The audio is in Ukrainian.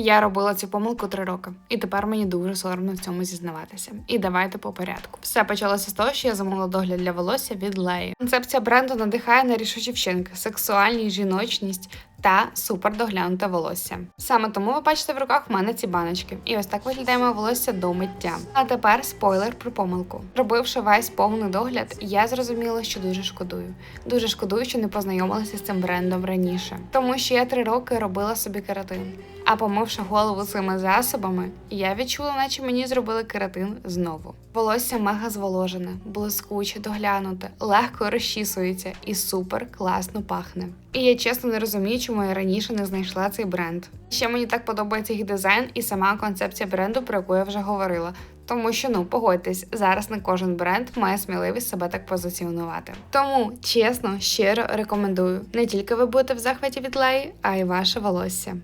Я робила цю помилку три роки, і тепер мені дуже соромно в цьому зізнаватися. І давайте по порядку. Все почалося з того, що я замовила догляд для волосся від Леї. Концепція бренду надихає на рішучі вчинки, сексуальність, жіночність. Та супер доглянуте волосся. Саме тому ви бачите в руках в мене ці баночки. І ось так виглядає моє волосся до миття. А тепер спойлер про помилку. Робивши весь повний догляд, я зрозуміла, що дуже шкодую. Дуже шкодую, що не познайомилася з цим брендом раніше. Тому що я три роки робила собі кератин. А помивши голову цими засобами, я відчула, наче мені зробили кератин знову. Волосся мега зволожене, блискуче, доглянуте, легко розчісується і супер класно пахне. І я чесно не розумію, чому я раніше не знайшла цей бренд. Ще мені так подобається їх дизайн і сама концепція бренду, про яку я вже говорила. Тому що ну погодьтесь, зараз не кожен бренд має сміливість себе так позиціонувати. Тому чесно, щиро рекомендую не тільки ви будете в захваті від леї, а й ваше волосся.